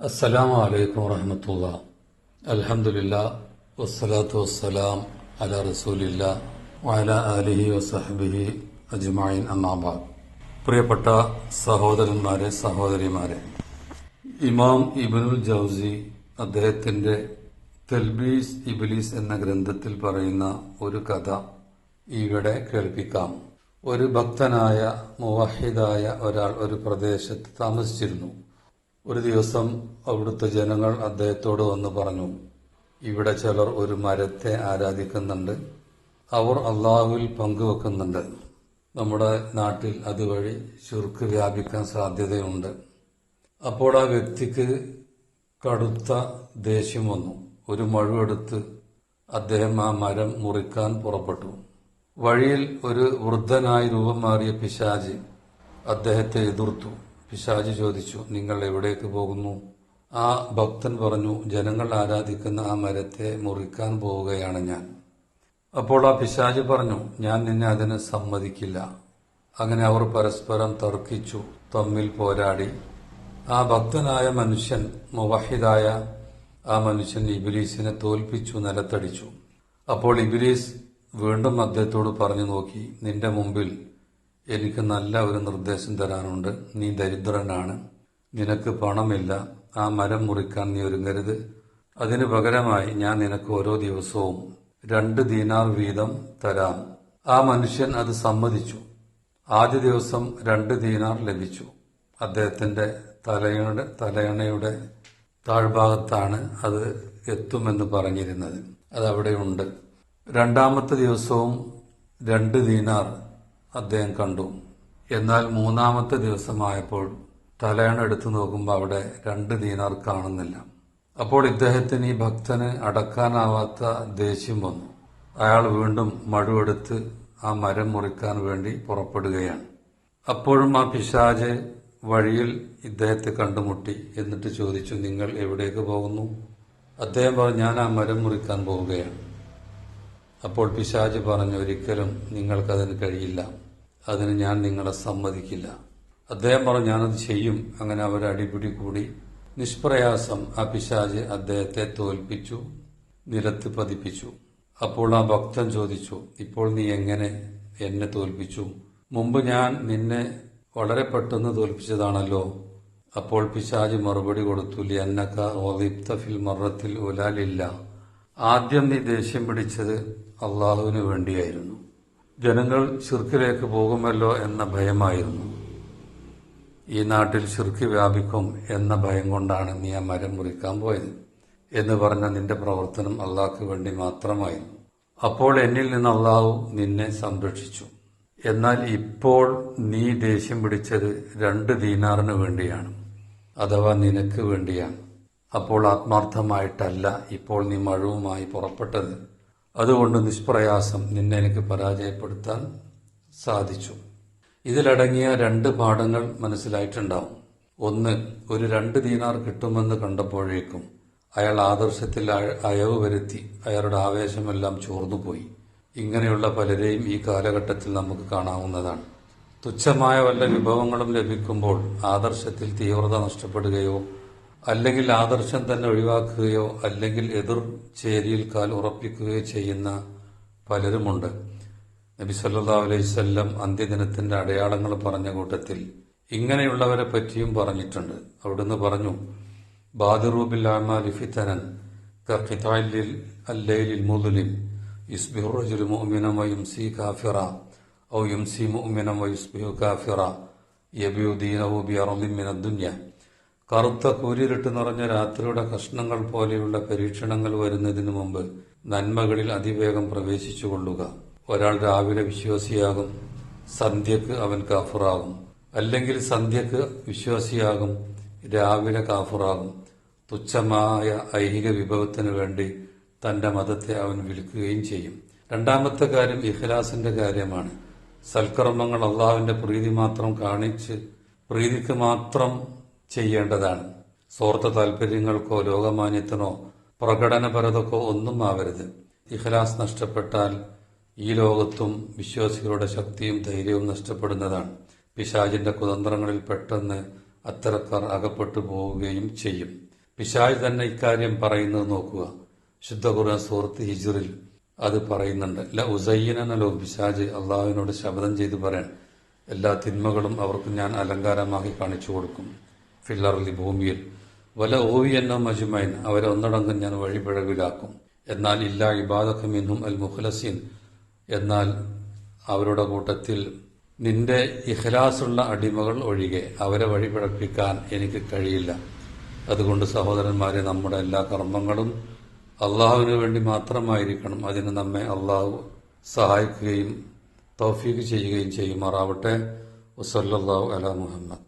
അസ്സലാമു അലൈക്കും വറഹമത്തുള്ള. അലഹമില്ല വസ്സലാത്തു വസ്സലാം അല റസൂലില്ല വഅല ആലിഹി വസഹബിഹി അജ്മായിൻ അന്നാബാദ് പ്രിയപ്പെട്ട സഹോദരന്മാരെ സഹോദരിമാരെ ഇമാം ഇബിനുൽ ജൗസി അദ്ദേഹത്തിന്റെ തെൽബീസ് ഇബിലീസ് എന്ന ഗ്രന്ഥത്തിൽ പറയുന്ന ഒരു കഥ ഇവിടെ കേൾപ്പിക്കാം. ഒരു ഭക്തനായ മുവാഹിദായ ഒരാൾ ഒരു പ്രദേശത്ത് താമസിച്ചിരുന്നു. ഒരു ദിവസം അവിടുത്തെ ജനങ്ങൾ അദ്ദേഹത്തോട് വന്ന് പറഞ്ഞു ഇവിടെ ചിലർ ഒരു മരത്തെ ആരാധിക്കുന്നുണ്ട്. അവർ അള്ളാഹുവിൽ പങ്കുവെക്കുന്നുണ്ട്. നമ്മുടെ നാട്ടിൽ അതുവഴി ചുരുക്ക് വ്യാപിക്കാൻ സാധ്യതയുണ്ട്. അപ്പോൾ ആ വ്യക്തിക്ക് കടുത്ത ദേഷ്യം വന്നു. ഒരു മഴുവെടുത്ത് അദ്ദേഹം ആ മരം മുറിക്കാൻ പുറപ്പെട്ടു. വഴിയിൽ ഒരു വൃദ്ധനായി രൂപം മാറിയ പിശാജി അദ്ദേഹത്തെ എതിർത്തു. പിശാജ് ചോദിച്ചു നിങ്ങൾ എവിടേക്ക് പോകുന്നു? ആ ഭക്തൻ പറഞ്ഞു ജനങ്ങൾ ആരാധിക്കുന്ന ആ മരത്തെ മുറിക്കാൻ പോവുകയാണ് ഞാൻ. അപ്പോൾ ആ പിശാജ് പറഞ്ഞു ഞാൻ നിന്നെ അതിന് സമ്മതിക്കില്ല. അങ്ങനെ അവർ പരസ്പരം തർക്കിച്ചു തമ്മിൽ പോരാടി. ആ ഭക്തനായ മനുഷ്യൻ മുവഹിദായ ആ മനുഷ്യൻ ഇബിലീസിനെ തോൽപ്പിച്ചു നിലത്തടിച്ചു. അപ്പോൾ ഇബിലീസ് വീണ്ടും അദ്ദേഹത്തോട് പറഞ്ഞു നോക്കി നിന്റെ മുമ്പിൽ എനിക്ക് നല്ല ഒരു നിർദ്ദേശം തരാനുണ്ട്. നീ ദരിദ്രനാണ്. നിനക്ക് പണമില്ല. ആ മരം മുറിക്കാൻ നീ ഒരുങ്ങരുത്. അതിനു പകരമായി ഞാൻ നിനക്ക് ഓരോ ദിവസവും രണ്ട് ദീനാർ വീതം തരാം. ആ മനുഷ്യൻ അത് സമ്മതിച്ചു. ആദ്യ ദിവസം രണ്ട് ദീനാർ ലഭിച്ചു. അദ്ദേഹത്തിന്റെ തലയുടെ തലയണയുടെ താഴ്ഭാഗത്താണ് അത് എത്തുമെന്ന് പറഞ്ഞിരുന്നത്. അതവിടെയുണ്ട് രണ്ടാമത്തെ ദിവസവും രണ്ട് ദീനാർ അദ്ദേഹം കണ്ടു. എന്നാൽ മൂന്നാമത്തെ ദിവസമായപ്പോൾ തലയണ എടുത്തു നോക്കുമ്പോൾ അവിടെ രണ്ട് ദീനാർ കാണുന്നില്ല. അപ്പോൾ ഇദ്ദേഹത്തിന് ഈ ഭക്തന് അടക്കാനാവാത്ത ദേഷ്യം വന്നു. അയാൾ വീണ്ടും മടുവെടുത്ത് ആ മരം മുറിക്കാൻ വേണ്ടി പുറപ്പെടുകയാണ്. അപ്പോഴും ആ പിശാജ് വഴിയിൽ ഇദ്ദേഹത്തെ കണ്ടുമുട്ടി എന്നിട്ട് ചോദിച്ചു നിങ്ങൾ എവിടേക്ക് പോകുന്നു? അദ്ദേഹം പറഞ്ഞു ഞാൻ ആ മരം മുറിക്കാൻ പോവുകയാണ്. അപ്പോൾ പിശാജ് പറഞ്ഞു ഒരിക്കലും നിങ്ങൾക്കതിന് കഴിയില്ല. അതിന് ഞാൻ നിങ്ങളെ സമ്മതിക്കില്ല. അദ്ദേഹം പറഞ്ഞു ഞാനത് ചെയ്യും. അങ്ങനെ അവർ അടിപിടി കൂടി. നിഷ്പ്രയാസം ആ പിശാജ് അദ്ദേഹത്തെ തോൽപ്പിച്ചു നിരത്ത് പതിപ്പിച്ചു. അപ്പോൾ ആ ഭക്തൻ ചോദിച്ചു ഇപ്പോൾ നീ എങ്ങനെ എന്നെ തോൽപ്പിച്ചു? മുമ്പ് ഞാൻ നിന്നെ വളരെ പെട്ടെന്ന് തോൽപ്പിച്ചതാണല്ലോ. അപ്പോൾ പിശാജ് മറുപടി കൊടുത്തു ലിയന്നക്ക ഒലിപ്ത ഫിൽ മറത്തിൽ ഉലാലില്ല. ആദ്യം നീ ദേഷ്യം പിടിച്ചത് അള്ളാഹുവിന് വേണ്ടിയായിരുന്നു. ജനങ്ങൾ ശിർക്കിലേക്ക് പോകുമല്ലോ എന്ന ഭയമായിരുന്നു. ഈ നാട്ടിൽ ശിർക്കി വ്യാപിക്കും എന്ന ഭയം കൊണ്ടാണ് നീ ആ മരം മുറിക്കാൻ പോയത് എന്ന് പറഞ്ഞ നിന്റെ പ്രവർത്തനം അള്ളാഹ്ക്ക് വേണ്ടി മാത്രമായിരുന്നു. അപ്പോൾ എന്നിൽ നിന്ന് അള്ളാഹു നിന്നെ സംരക്ഷിച്ചു. എന്നാൽ ഇപ്പോൾ നീ ദേഷ്യം പിടിച്ചത് രണ്ട് ദീനാറിന് വേണ്ടിയാണ് അഥവാ നിനക്ക് വേണ്ടിയാണ്. അപ്പോൾ ആത്മാർത്ഥമായിട്ടല്ല ഇപ്പോൾ നീ മഴവുമായി പുറപ്പെട്ടത്. അതുകൊണ്ട് നിഷ്പ്രയാസം നിന്നെ എനിക്ക് പരാജയപ്പെടുത്താൻ സാധിച്ചു. ഇതിലടങ്ങിയ രണ്ട് പാഠങ്ങൾ മനസ്സിലായിട്ടുണ്ടാവും. ഒന്ന് ഒരു രണ്ട് ദീനാർ കിട്ടുമെന്ന് കണ്ടപ്പോഴേക്കും അയാൾ ആദർശത്തിൽ അയവ് വരുത്തി അയാളുടെ ആവേശമെല്ലാം ചോർന്നുപോയി. ഇങ്ങനെയുള്ള പലരെയും ഈ കാലഘട്ടത്തിൽ നമുക്ക് കാണാവുന്നതാണ്. തുച്ഛമായ വല്ല വിഭവങ്ങളും ലഭിക്കുമ്പോൾ ആദർശത്തിൽ തീവ്രത നഷ്ടപ്പെടുകയോ അല്ലെങ്കിൽ ആദർശം തന്നെ ഒഴിവാക്കുകയോ അല്ലെങ്കിൽ എതിർ ചേരിയിൽ കാൽ ഉറപ്പിക്കുകയോ ചെയ്യുന്ന പലരുമുണ്ട്. നബി സല്ലാ അലൈവല്ലം അന്ത്യദിനത്തിന്റെ അടയാളങ്ങൾ പറഞ്ഞ കൂട്ടത്തിൽ ഇങ്ങനെയുള്ളവരെ പറ്റിയും പറഞ്ഞിട്ടുണ്ട്. അവിടുന്ന് പറഞ്ഞു ബാദിറൂബിൽ ഫിത്തനൻ അല്ലൈലിൽ മുതുലിം യുസ്ബിഹു റജുൽ മുഅ്മിനം വയുംസി കാഫിറ ഔ യുംസി മുഅ്മിനം വയുസ്ബിഹു കാഫിറ കറുത്ത കൂരിരുട്ട് നിറഞ്ഞ രാത്രിയുടെ കഷ്ണങ്ങൾ പോലെയുള്ള പരീക്ഷണങ്ങൾ വരുന്നതിനു മുമ്പ് നന്മകളിൽ അതിവേഗം പ്രവേശിച്ചു കൊള്ളുക. ഒരാൾ രാവിലെ വിശ്വാസിയാകും സന്ധ്യക്ക് അവൻ കാഫുറാകും. അല്ലെങ്കിൽ സന്ധ്യക്ക് വിശ്വാസിയാകും രാവിലെ കാഫുറാകും. തുച്ഛമായ ഐഹിക വിഭവത്തിന് വേണ്ടി തന്റെ മതത്തെ അവൻ വിൽക്കുകയും ചെയ്യും. രണ്ടാമത്തെ കാര്യം ഇഖ്ലാസിന്റെ കാര്യമാണ്. സൽക്കർമ്മങ്ങൾ അള്ളാഹുവിന്റെ പ്രീതി മാത്രം കാണിച്ച് പ്രീതിക്ക് മാത്രം ചെയ്യേണ്ടതാണ്. സ്വാർത്ഥ താല്പര്യങ്ങൾക്കോ ലോകമാന്യത്തിനോ പ്രകടനപരതക്കോ ഒന്നും ആവരുത്. ഇഖ്ലാസ് നഷ്ടപ്പെട്ടാൽ ഈ ലോകത്തും വിശ്വാസികളുടെ ശക്തിയും ധൈര്യവും നഷ്ടപ്പെടുന്നതാണ്. പിശാജിന്റെ കുതന്ത്രങ്ങളിൽ പെട്ടെന്ന് അത്തരക്കാർ അകപ്പെട്ടു പോവുകയും ചെയ്യും. പിശാജ് തന്നെ ഇക്കാര്യം പറയുന്നത് നോക്കുക. ശുദ്ധ ഖുർആൻ സുഹൃത്ത് ഹിജുറിൽ അത് പറയുന്നുണ്ട്. ല ഉസയ്യനല്ലോ പിശാജ് അള്ളാഹുവിനോട് ശബ്ദം ചെയ്ത് പറയാൻ എല്ലാ തിന്മകളും അവർക്ക് ഞാൻ അലങ്കാരമാക്കി കാണിച്ചു കൊടുക്കും. ഫില്ലറിൽ ഭൂമിയിൽ. വല ഓവിയെന്നോ മജുമൈൻ അവരെ ഒന്നടങ്കം ഞാൻ വഴിപിഴകിലാക്കും എന്നാൽ ഇല്ല മിന്നും അൽ മുഖലസീൻ എന്നാൽ അവരുടെ കൂട്ടത്തിൽ നിന്റെ ഇഹ്ലാസുള്ള അടിമകൾ ഒഴികെ അവരെ വഴിപിഴപ്പിക്കാൻ എനിക്ക് കഴിയില്ല. അതുകൊണ്ട് സഹോദരന്മാരെ നമ്മുടെ എല്ലാ കർമ്മങ്ങളും അള്ളാഹുവിന് വേണ്ടി മാത്രമായിരിക്കണം. അതിന് നമ്മെ അള്ളാഹു സഹായിക്കുകയും തൗഫീഖ് ചെയ്യുകയും ചെയ്യുമാറാവട്ടെ. വസല്ലല്ലാഹു അല മുഹമ്മദ്.